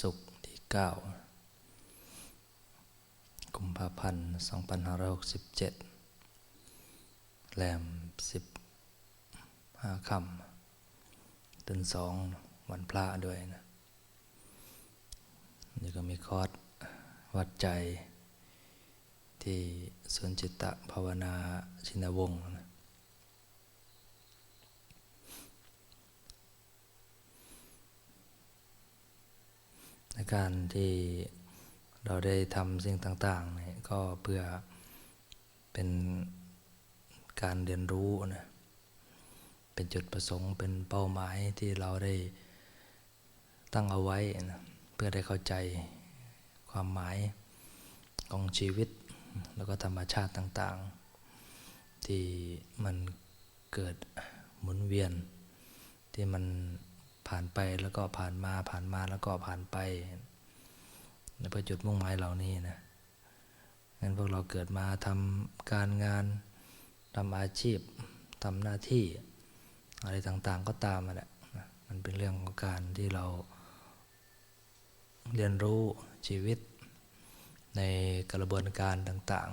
ศุกร์ที่ 9 กุมภาพันธ์ 2567 แรม 15 ค่ำเดือนสองวันพระด้วยนะนี่ก็มีคอร์สวัดใจที่สวนจิตตภาวนาชินวงศ์ ในการที่เราได้ทำสิ่งต่างๆเนี่ยก็เพื่อเป็นการเรียนรู้นะเป็นจุดประสงค์เป็นเป้าหมายที่เราได้ตั้งเอาไว้นะเพื่อได้เข้าใจความหมายของชีวิต แล้วก็ธรรมชาติต่างๆ ที่มันเกิดหมุนเวียนที่มัน ผ่านไปแล้วก็ผ่านมาผ่านมาแล้วก็ผ่านไปในเพื่อจุดมุ่งหมายเหล่านี้นะงั้นพวกเราเกิดมาทำการงานทำอาชีพทำหน้าที่ อะไรต่างๆก็ตามมาแหละมันเป็นเรื่องของการที่เราเรียนรู้ชีวิตในกระบวนการต่าง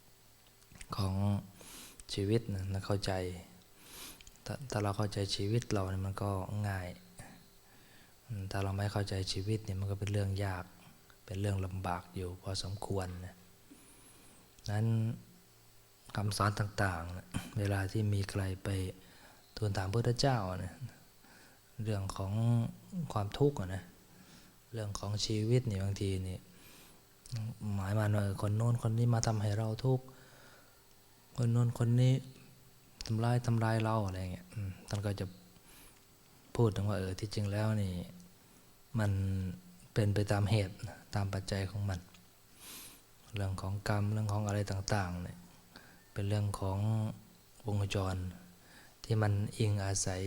ๆ ของชีวิตนะเข้าใจ ถ้าถ้าเราเข้าใจชีวิตเราเนี่ยมันก็ง่าย ถ้าเราไม่เข้าใจชีวิตเนี่ยมันก็เป็นเรื่องยาก เป็นเรื่องลำบากอยู่พอสมควรนะนั้นคำสอนต่างๆนะเวลาที่มีใครไปทูลถามพระพุทธเจ้านะเรื่องของความทุกข์นะเรื่องของชีวิตเนี่ยบางทีนี่หมายมันว่าคนโน้นคนนี้มาทำให้เราทุกข์คนโน้นคนนี้ ทำร้ายทำร้ายเราอะไรเงี้ยท่านก็จะพูดถึงว่าเออที่จริงแล้วนี่มันเป็นไปตามเหตุตามปัจจัยของมัน เรื่องของกรรมเรื่องของอะไรต่างๆเนี่ยเป็นเรื่องของวงจร ที่มันอิงอาศัย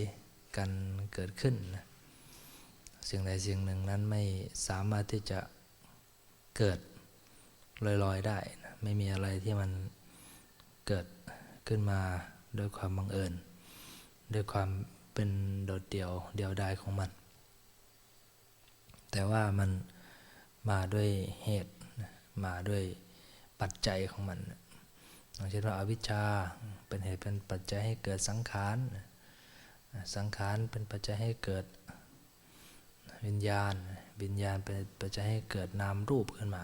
กันเกิดขึ้นนะสิ่งใดสิ่งหนึ่งนั้นไม่สามารถที่จะเกิดลอยๆได้นะไม่มีอะไรที่มันเกิดขึ้นมา ด้วยความบังเอิญ ด้วยความเป็นโดดเดี่ยวเดียวดายของมัน แต่ว่ามันมาด้วยเหตุมาด้วยปัจจัยของมันอย่างเช่นว่าอาวิชชาเป็นเหตุเป็นปัจจัยให้เกิดสังขาร สังขารเป็นปัจจัยให้เกิดวิญญาณ วิญญาณเป็นปัจจัยให้เกิดนามรูปขึ้นมา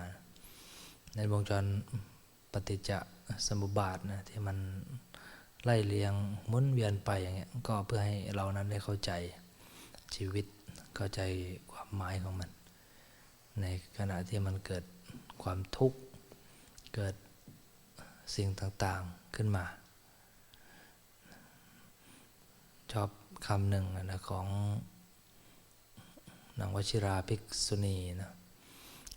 ในวงจรปฏิจจสมุปบาทนะที่มัน ไล่เลียงหมุนเวียนไปอย่างเงี้ยก็เพื่อให้เรานั้นได้เข้าใจชีวิตเข้าใจความหมายของมัน ในขณะที่มันเกิดความทุกข์เกิดสิ่งต่างๆขึ้นมา ชอบคำหนึ่งนะของนางวชิราภิกษุณีนะ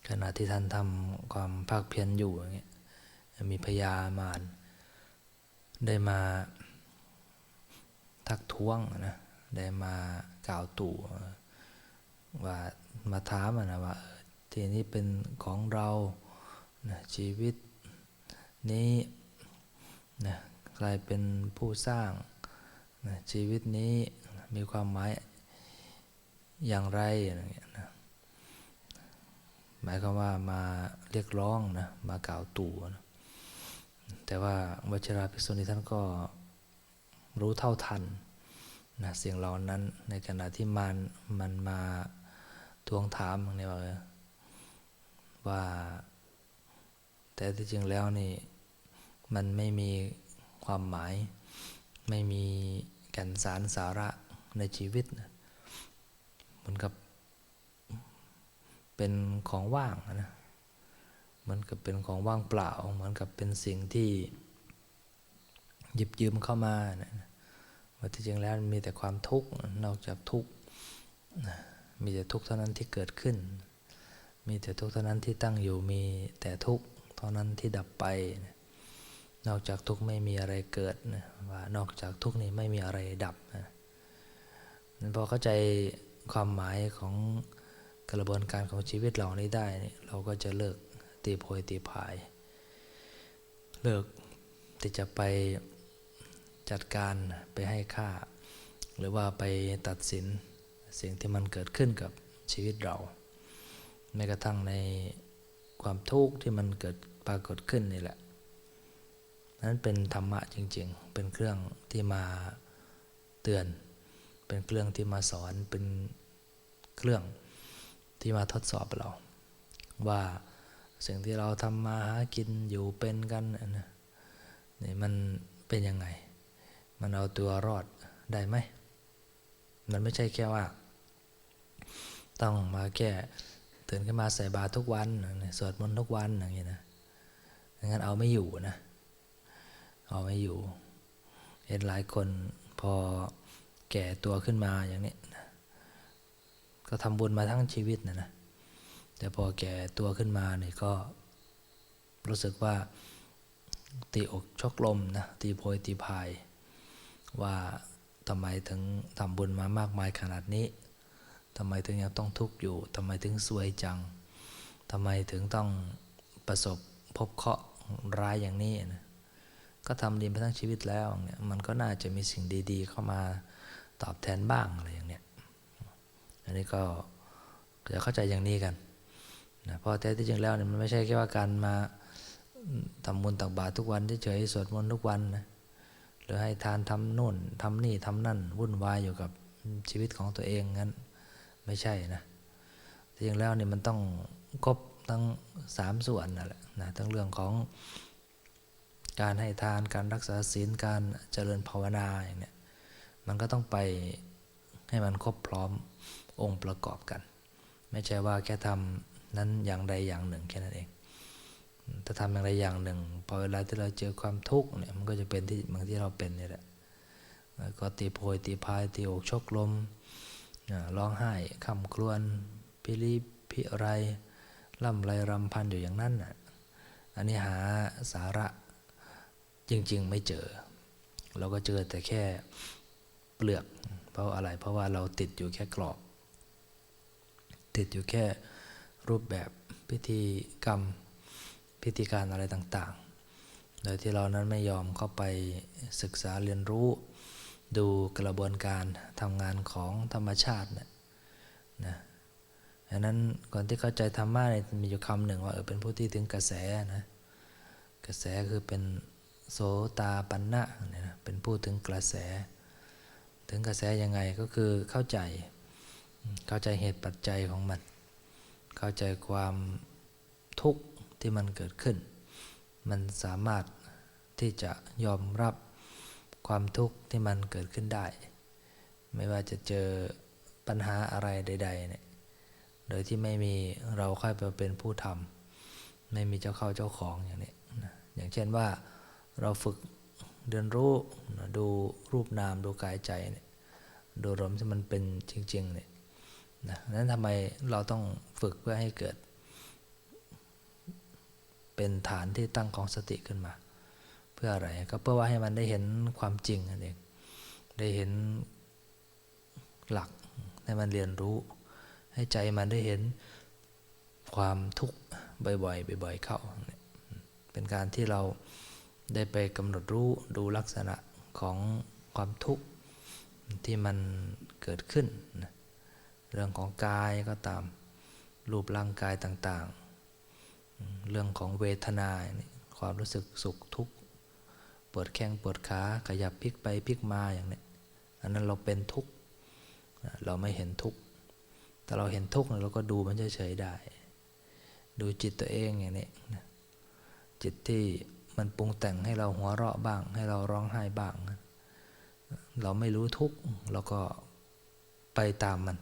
ขณะที่ท่านทำความภาคเพียรอยู่อย่างเงี้ยมีพญามาร ได้มาทักท้วงนะ ได้มากล่าวตู่ว่ามาถามนะว่าที่นี้เป็นของเรานะชีวิตนี้นะใครเป็นผู้สร้างนะชีวิตนี้มีความหมายอย่างไรอะไรเงี้ยนะหมายความว่ามาเรียกร้องนะมากล่าวตู่นะ แต่ว่าวชิราภิกษุณีท่านก็รู้เท่าทันนะเสียงเหล่านั้นในขณะที่มันมันมาทวงถามเนี่ยว่าว่า แต่ที่จริงแล้วนี่มันไม่มีความหมาย ไม่มีแก่นสารสาระในชีวิตเหมือนกับเป็นของว่างนะ เหมือนกับเป็นของว่างเปล่า เหมือนกับเป็นสิ่งที่ หยิบยืมเข้ามานะว่าที่จริงแล้วมีแต่ความทุกข์นอกจากทุกข์มีแต่ทุกข์เท่านั้นที่เกิดขึ้น มีแต่ทุกข์เท่านั้นที่ตั้งอยู่มีแต่ทุกข์เท่านั้นที่ดับไป นอกจากทุกข์ไม่มีอะไรเกิดนะว่านอกจากทุกข์นี้ไม่มีอะไรดับนะพอเข้าใจความหมายของกระบวนการของชีวิตเรานี้ได้เนี่ยเราก็จะเลิก ตีโพยตีพาย เลิกที่จะไปจัดการไปให้ค่า หรือว่าไปตัดสินสิ่งที่มันเกิดขึ้นกับชีวิตเรา แม้กระทั่งในความทุกข์ที่มันเกิดปรากฏขึ้นนี่แหละนั้นเป็นธรรมะจริง ๆ เป็นเครื่องที่มาเตือน เป็นเครื่องที่มาสอน เป็นเครื่องที่มาทดสอบเรา ว่า สิ่งที่เราทำมาหากินอยู่เป็นกันนะนี่มันเป็นยังไง มันเอาตัวรอดได้ไหม มันไม่ใช่แค่ว่า ต้องมาแค่ตื่นขึ้นมาใส่บาตรทุกวันสวดมนต์ทุกวันอย่างนี้นะงั้นเอาไม่อยู่นะ เอาไม่อยู่ เห็นหลายคนพอแก่ตัวขึ้นมาอย่างนี้นะก็ทำบุญมาทั้งชีวิตนะนะ แต่พอแก่ตัวขึ้นมาเนี่ยก็รู้สึกว่าตีอกชกลมนะตีโพยตีพาย ว่าทำไมถึงทำบุญมามากมายขนาดนี้ทำไมถึงยังต้องทุกข์อยู่ทำไมถึงซวยจังทำไมถึงต้องประสบพบเคราะห์ร้ายอย่างนี้นะก็ทำดีมาทั้งชีวิตแล้วเนี่ยมันก็น่าจะมีสิ่งดีๆ เข้ามาตอบแทนบ้างอะไรอย่างเนี้ยอันนี้ก็จะเข้าใจอย่างนี้กัน นะเพราะแท้ที่จริงแล้วเนี่ยมันไม่ใช่แค่ว่าการมาทำบุญตักบาตรทุกวันเฉยๆสวดมนต์ทุกวันนะหรือให้ทานทำนู่นทำนี่ทำนั่นวุ่นวายอยู่กับชีวิตของตัวเองงั้นไม่ใช่นะจริงแล้วเนี่ยมันต้องครบทั้งสามส่วนนั่นแหละนะทั้งเรื่องของการให้ทานการรักษาศีลการเจริญภาวนาอย่างเนี้ยมันก็ต้องไปให้มันครบพร้อมองค์ประกอบกัน ไม่ใช่ว่าแค่ทำ นั้นอย่างใดอย่างหนึ่งแค่นั้นเอง ถ้าทำอย่างใดอย่างหนึ่ง พอเวลาที่เราเจอความทุกข์เนี่ยมันก็จะเป็นที่บางที่เราเป็นนี่แหละก็ตีโพยตีพายตีอกชกลมร้องไห้คำครวญพิริพิไรล่ำไรรำพันอยู่อย่างนั้นอะอันนี้หาสาระจริง ๆ ไม่เจอ เราก็เจอแต่แค่เปลือก เพราะอะไรเพราะว่าเราติดอยู่แค่กรอบ ติดอยู่แค่ รูปแบบพิธีกรรมพิธีการอะไรต่างๆ โดยที่เรานั้นไม่ยอมเข้าไปศึกษาเรียนรู้ ดูกระบวนการทำงานของธรรมชาติเนี่ยนะดังนั้นก่อนที่เข้าใจธรรมะเนี่ยมีอยู่คำหนึ่งว่าเออเป็นผู้ที่ถึงกระแสนะกระแสคือเป็นโสตาปันนะเนี่ยนะเป็นผู้ถึงกระแส ถึงกระแสยังไงก็คือเข้าใจเข้าใจเหตุปัจจัยของมัน เข้าใจความทุกข์ที่มันเกิดขึ้น มันสามารถที่จะยอมรับความทุกข์ที่มันเกิดขึ้นได้ ไม่ว่าจะเจอปัญหาอะไรใดๆเนี่ยโดยที่ไม่มีเราค่อยไปเป็นผู้ทำไม่มีเจ้าเข้าเจ้าของอย่างนี้นะอย่างเช่นว่าเราฝึกเรียนรู้ดูรูปนามดูกายใจเนี่ยดูลมที่มันเป็นจริงๆเนี่ย นะนั้นทำไมเราต้องฝึกเพื่อให้เกิด เป็นฐานที่ตั้งของสติขึ้นมา เพื่ออะไรก็เพื่อว่าให้มันได้เห็นความจริงนั่นเองได้เห็นหลักให้มันเรียนรู้ ให้ใจมันได้เห็นความทุกข์บ่อยๆบ่อยๆเข้า เป็นการที่เราได้ไปกำหนดรู้ดูลักษณะของความทุกข์ที่มันเกิดขึ้น เรื่องของกายก็ตามรูปร่างกายต่างๆ เรื่องของเวทนาความรู้สึกสุขทุกข์ปวดแข้งปวดขาขยับพลิกไปพลิกมาอย่างนี้อันนั้นเราเป็นทุกข์เราไม่เห็นทุกข์แต่เราเห็นทุกข์เราก็ดูมันเฉยๆได้ ดูจิตตัวเองอย่างนี้จิตที่มันปรุงแต่งให้เราหัวเราะบ้าง ให้เราร้องไห้บ้าง เราไม่รู้ทุกข์เราก็ไปตามมัน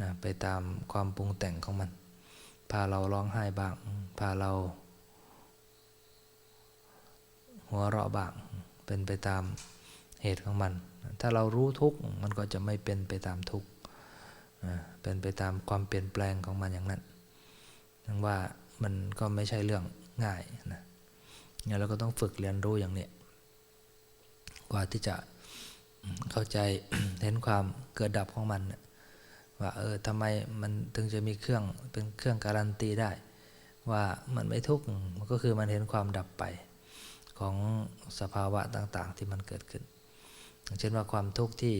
นะไปตามความปรุงแต่งของมัน พาเราร้องไห้บ้าง พาเรา หัวเราะบ้าง เป็นไปตามเหตุของมัน ถ้าเรารู้ทุกมันก็จะไม่เป็นไปตามทุกเป็นไปตามความเปลี่ยนแปลงของมันอย่างนั้นทั้งว่ามันก็ไม่ใช่เรื่องง่ายนะเนี่ยเราก็ต้องฝึกเรียนรู้อย่างนี้ กว่าที่จะเข้าใจเห็นความเกิดดับของมัน ว่าเออทำไมมันถึงจะมีเครื่องเป็นเครื่องการันตีได้ ว่ามันไม่ทุกข์มันก็คือมันเห็นความดับไปของสภาวะต่าง ๆ ที่มันเกิดขึ้นอย่างเช่นว่าความทุกข์ที่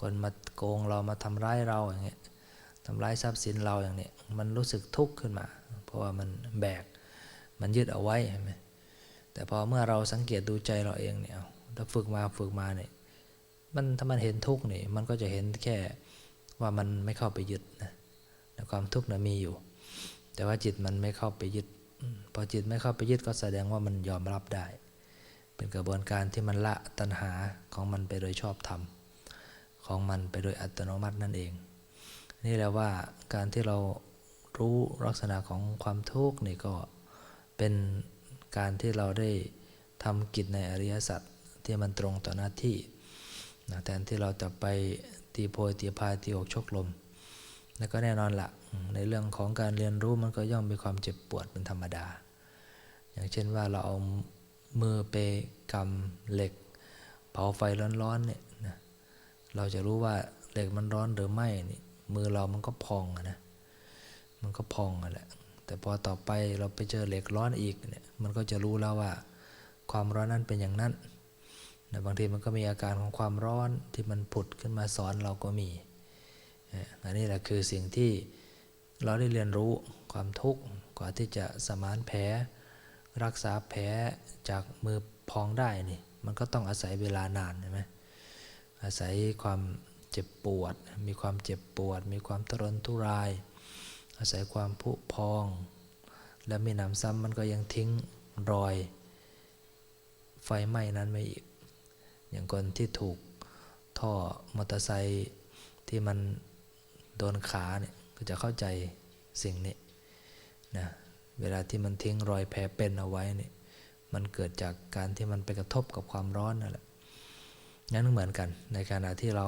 คนมาโกงเรามาทำร้ายเราอย่างเงี้ยทำร้ายทรัพย์สินเราอย่างนี้มันรู้สึกทุกข์ขึ้นมา เพราะว่ามันแบกมันยึดเอาไว้ใช่ไหมแต่พอเมื่อเราสังเกตดูใจเราเองเนี่ยเอาถ้าฝึกมาฝึกมาเนี่ยมันถ้ามันเห็นทุกข์นี่มันก็จะเห็นแค่ ว่ามันไม่เข้าไปยึดนะความทุกข์นะมีอยู่ แต่ว่าจิตมันไม่เข้าไปยึด พอจิตไม่เข้าไปยึดก็แสดงว่ามันยอมรับได้ เป็นกระบวนการที่มันละตัณหาของมันไปโดยชอบธรรม ของมันไปโดยอัตโนมัตินั่นเอง นี่แหละว่าการที่เรารู้ลักษณะของความทุกข์นี่ก็เป็นการที่เราได้ทำกิจในอริยสัจที่มันตรงต่อหน้าที่แทนที่เราจะไป ตีโพยตีพายตีอกชกลม แล้วก็แน่นอนละในเรื่องของการเรียนรู้มันก็ย่อมมีความเจ็บปวดเป็นธรรมดา อย่างเช่นว่าเราเอามือไปกำเหล็ก เผาไฟร้อนๆเนี่ยนะเราจะรู้ว่าเหล็กมันร้อนหรือไม่นี่มือเรามันก็พองนะมันก็พองอะแหละแต่พอต่อไปเราไปเจอเหล็กร้อนอีกเนี่ยมันก็จะรู้แล้วว่า ความร้อนนั้นเป็นอย่างนั้น นะบางทีมันก็มีอาการของความร้อนที่มันผุดขึ้นมาสอนเราก็มีอันนี้แหละคือสิ่งที่เราได้เรียนรู้ความทุกข์กว่าที่จะสมานแผลรักษาแผลจากมือพองได้นี่มันก็ต้องอาศัยเวลานานใช่ไหมอาศัยความเจ็บปวด มีความเจ็บปวด มีความทรนทุราย อาศัยความผุพอง และมีหนำซ้ำมันก็ยังทิ้งรอย ไฟไหม้นั้นไม่อีก อย่างคนที่ถูกท่อมอเตอร์ไซค์ที่มันโดนขาเนี่ยก็จะเข้าใจสิ่งนี้นะเวลาที่มันทิ้งรอยแผลเป็นเอาไว้เนี่ยมันเกิดจากการที่มันไปกระทบกับความร้อนนั่นแหละนั่นเหมือนกัน ในขณะที่เรา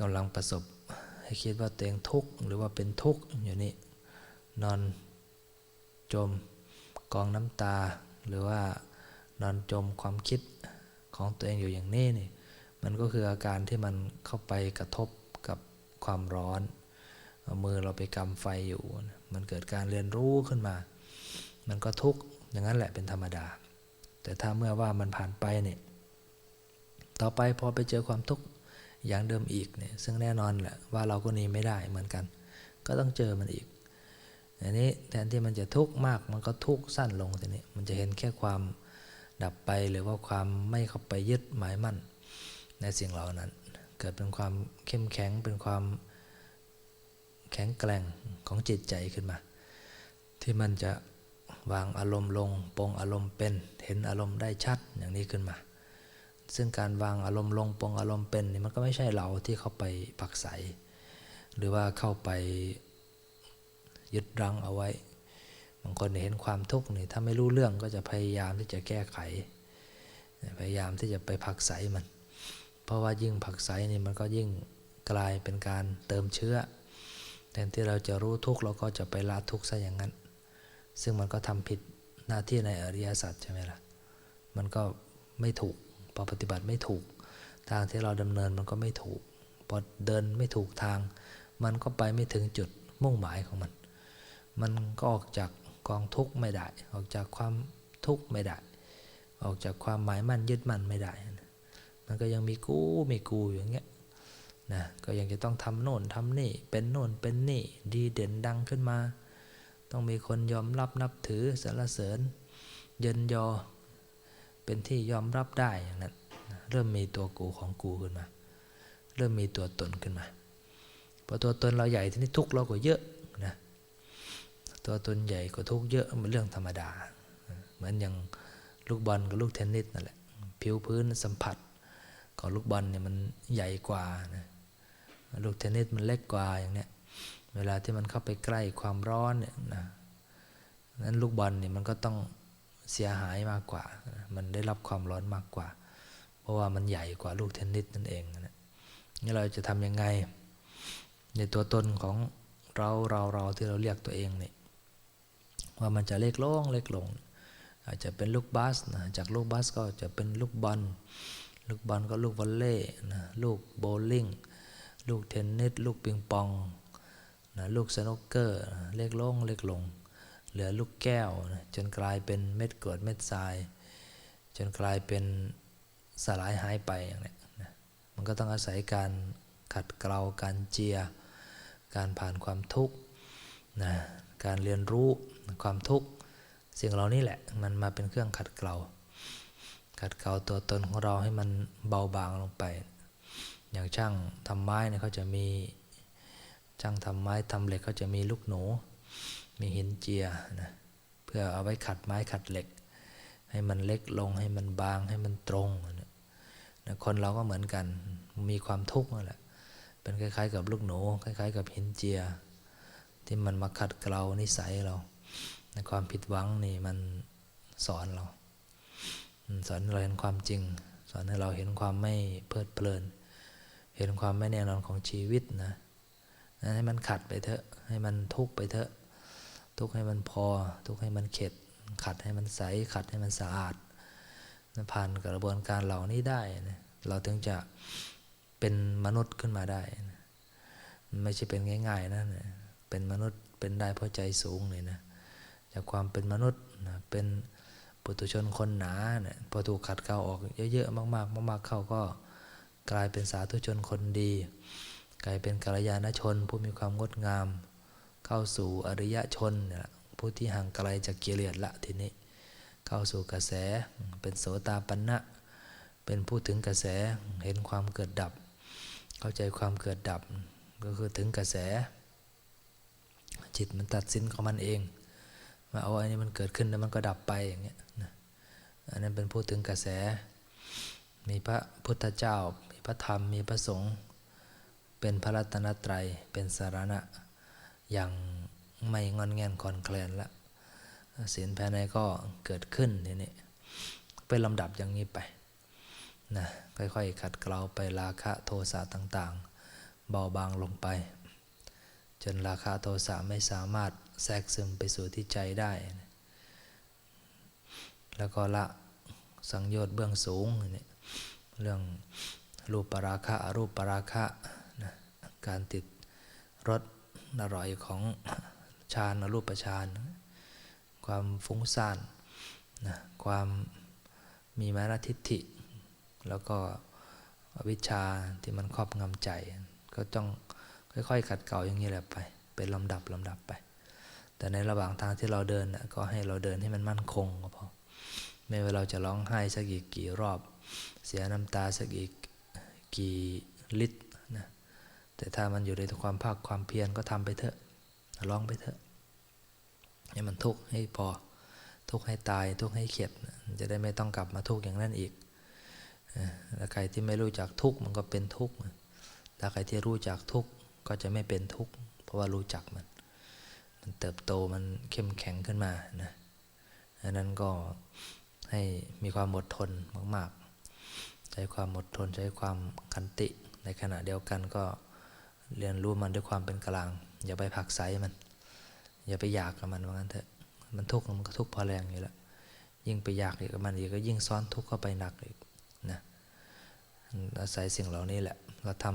กำลังประสบให้คิดว่าตัวเองทุกข์หรือว่าเป็นทุกข์อยู่นี่นอนจมกองน้ำตา หรือว่านอนจมความคิด ของตัวเองอยู่อย่างนี้นี่มันก็คืออาการที่มันเข้าไปกระทบกับความร้อน มือเราไปกำไฟอยู่ มันเกิดการเรียนรู้ขึ้นมา มันก็ทุกข์อย่างนั้นแหละเป็นธรรมดา แต่ถ้าเมื่อว่ามันผ่านไปเนี่ยต่อไปพอไปเจอความทุกข์อย่างเดิมอีกเนี่ยซึ่งแน่นอนแหละว่าเราก็หนีไม่ได้เหมือนกัน ก็ต้องเจอมันอีกอันนี้แทนที่มันจะทุกข์มากมันก็ทุกข์สั้นลงทีนี้มันจะเห็นแค่ความ ดับไปหรือว่าความไม่เข้าไปยึดหมายมั่น ในสิ่งเหล่านั้น เกิดเป็นความเข้มแข็งเป็นความแข็งแกร่งของจิตใจขึ้นมา ที่มันจะวางอารมณ์ลงปรงอารมณ์เป็น เห็นอารมณ์ได้ชัดอย่างนี้ขึ้นมา ซึ่งการวางอารมณ์ลงปรงอารมณ์เป็นนี่มันก็ไม่ใช่เราที่เข้าไปปักใสหรือว่าเข้าไปยึดรั้งเอาไว้างคนเห็นความทุกข์นี่ถ้าไม่รู้เรื่องก็จะพยายามที่จะแก้ไข พยายามที่จะไปผักไสมัน เพราะว่ายิ่งผักไสนี่มันก็ยิ่งกลายเป็นการเติมเชื้อแทนที่เราจะรู้ทุกข์เราก็จะไปละทุกข์ซะอย่างนั้น ซึ่งมันก็ทำผิดหน้าที่ในอริยสัจใช่ไหมล่ะ มันก็ไม่ถูกพอปฏิบัติไม่ถูก ทางที่เราดำเนินมันก็ไม่ถูกพอเดินไม่ถูกทาง มันก็ไปไม่ถึงจุดมุ่งหมายของมัน มันก็ออกจาก กองทุกข์ไม่ได้ ออกจากความทุกข์ไม่ได้ ออกจากความหมายมั่นยึดมั่นไม่ได้ มันก็ยังมีกูมีกูอย่างเงี้ยนะก็ยังจะต้องทำโน่นทำนี่ เป็นโน่นเป็นนี่ ดีเด่นดังขึ้นมา ต้องมีคนยอมรับนับถือสรรเสริญ เยินยอ เป็นที่ยอมรับได้อย่างนั้นเริ่มมีตัวกูของกูขึ้นมา เริ่มมีตัวตนขึ้นมาพอตัวตนเราใหญ่ทีนี้ทุกข์เราก็เยอะ ตัวตนใหญ่ก็ทุกข์เยอะเป็นเรื่องธรรมดา เหมือนอย่างลูกบอลกับลูกเทนนิสนั่นแหละผิวพื้นสัมผัสของลูกบอลเนี่ยมันใหญ่กว่านะลูกเทนนิสมันเล็กกว่าอย่างเนี้ยเวลาที่มันเข้าไปใกล้ความร้อนเนี่ยนะนั้นลูกบอลเนี่ยมันก็ต้องเสียหายมากกว่า มันได้รับความร้อนมากกว่า เพราะว่ามันใหญ่กว่าลูกเทนนิสนั่นเองนะนี่เราจะทำยังไง ในตัวตนของเราเราเราที่เราเรียกตัวเองเนี่ย ว่ามันจะเล็กลงเล็กลง อาจจะเป็นลูกบาสนะจากลูกบาสก็จะเป็นลูกบอลลูกบอลก็ลูกวอลเล่นะลูกโบลิ่งลูกเทนนิสลูกปิงปองนะลูกสนุกเกอร์เล็กลงเล็กลง เหลือลูกแก้วนะจนกลายเป็นเม็ดกรวดเม็ดทราย จนกลายเป็นสลายหายไปอย่างนี้นะมันก็ต้องอาศัยการขัดเกลาการเจีย การผ่านความทุกข์นะการเรียนรู้ ความทุกข์สิ่งเหล่านี้แหละ มันมาเป็นเครื่องขัดเกลาขัดเกลาตัวตนของเราให้มันเบาบางลงไป อย่างช่างทำไม้เนี่ยเขาจะมีช่างทำไม้ทำเหล็กเขาจะมีลูกหนู มีหินเจียนะเพื่อเอาไว้ขัดไม้ขัดเหล็ก ให้มันเล็กลงให้มันบางให้มันตรงนะคนเราก็เหมือนกันมีความทุกข์นั่นแหละเป็นคล้ายๆ กับลูกหนู คล้าย ๆ กับหินเจีย ที่มันมาขัดเกลานิสัยเรา ความผิดหวังนี่มันสอนเราสอนเราเห็นความจริง สอนให้เราเห็นความไม่เพลิดเพลิน เห็นความไม่แน่นอนของชีวิตนะให้มันขัดไปเถอะ ให้มันทุกข์ไปเถอะ ทุกข์ให้มันพอ ทุกข์ให้มันเข็ด ขัดให้มันใส ขัดให้มันสะอาดผ่านกระบวนการเหล่านี้ได้นะเราถึงจะเป็นมนุษย์ขึ้นมาได้นะไม่ใช่เป็นง่ายๆนะนะเป็นมนุษย์เป็นได้เพราะใจสูงเลยนะ จากความเป็นมนุษย์นะเป็นปุถุชนคนหนาเนะี่ยพอถูกขัดเกลาออกเยอะๆมากๆ มากๆเข้าก็กลายเป็นสาธุชนคนดี กลายเป็นกัลยาณชน ผู้มีความงดงาม เข้าสู่อริยชนนะผู้ที่ห่างไกลจากกิเลสละทีนี้ เข้าสู่กระแสเป็นโสตาปันนะเป็นผู้ถึงกระแสเห็นความเกิดดับ เข้าใจความเกิดดับก็คือถึงกระแส จิตมันตัดสินของมันเองาเอาอันนี้มันเกิดขึ้นแล้วมันก็ดับไปอย่างเงี้ยนะอันนั้นเป็นพูดถึงกระแส มีพระพุทธเจ้า มีพระธรรม มีพระสงฆ์ เป็นพระรัตนตรัย เป็นสารณะ อย่างไม่งอนแงนคอนแคลนละศีลภายในก็เกิดขึ้นทีนี้เป็นลำดับอย่างนี้ไปนะค่อยๆ ขัดเกลาไปราคะโทสะต่างๆ เบาบางลงไป จนราคะโทสะไม่สามารถ แทรกซึมไปสู่ที่ใจได้ แล้วก็ละสังโยชน์เบื้องสูงนี่เรื่องรูปปราคะอรูปปราคะนะการติดรสอร่อยของฌานอรูปฌานความฟุ้งซ่านนะความมีมานะทิฏฐิ แล้วก็วิชาที่มันครอบงำใจ ก็ต้องค่อยๆขัดเกลาอย่างนี้แหละไป เป็นลำดับลำดับไป แต่ในระหว่างทางที่เราเดินก็ให้เราเดินให้มันมั่นคงก็พอไม่ว่าเราจะร้องไห้สักกี่กี่รอบ เสียน้ำตาสักกี่กี่ลิตรนะแต่ถ้ามันอยู่ในความภาคความเพียรก็ทำไปเถอะร้องไปเถอะให้มันทุกข์ให้พอทุกข์ให้ตายทุกข์ให้เข็ดจะได้ไม่ต้องกลับมาทุกข์อย่างนั้นอีกแล้วใครที่ไม่รู้จักทุกข์มันก็เป็นทุกข์แล้วใครที่รู้จักทุกข์ก็จะไม่เป็นทุกข์เพราะว่ารู้จักมัน มันเติบโตมันเข้มแข็งขึ้นมานะดังนั้นก็ให้มีความอดทนมากๆ ใช้ความอดทนใช้ความขันติ ในขณะเดียวกันก็เรียนรู้มันด้วยความเป็นกลาง อย่าไปผักใสมัน อย่าไปอยากกับมันว่างั้นเถอะมันทุกข์มันก็ทุกข์พอแรงอยู่แล้วยิ่งไปอยากอีกกับมันอีกก็ยิ่งซ้อนทุกข์เข้าไปหนักอีกนะอาศัยสิ่งเหล่านี้แหละ เราท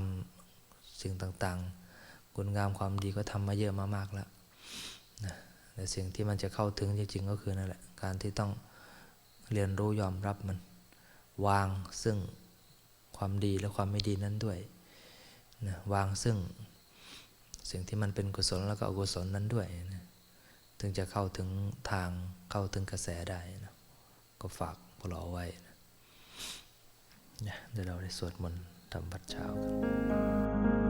ำสิ่งต่างๆ คุณงามความดีก็ทำมาเยอะมามากแล้ว นะแต่สิ่งที่มันจะเข้าถึงจริงๆก็คือนั่นแหละ การที่ต้องเรียนรู้ยอมรับมัน วางซึ่งความดีและความไม่ดีนั้นด้วยนะวางซึ่งสิ่งที่มันเป็นกุศลแล้วก็อกุศลนั้นด้วยนะถึงจะเข้าถึงทางเข้าถึงกระแสได้นะก็ฝากพวกเราเอาไว้นะเดี๋ยวเราได้สวดมนต์ทำวัดเช้ากัน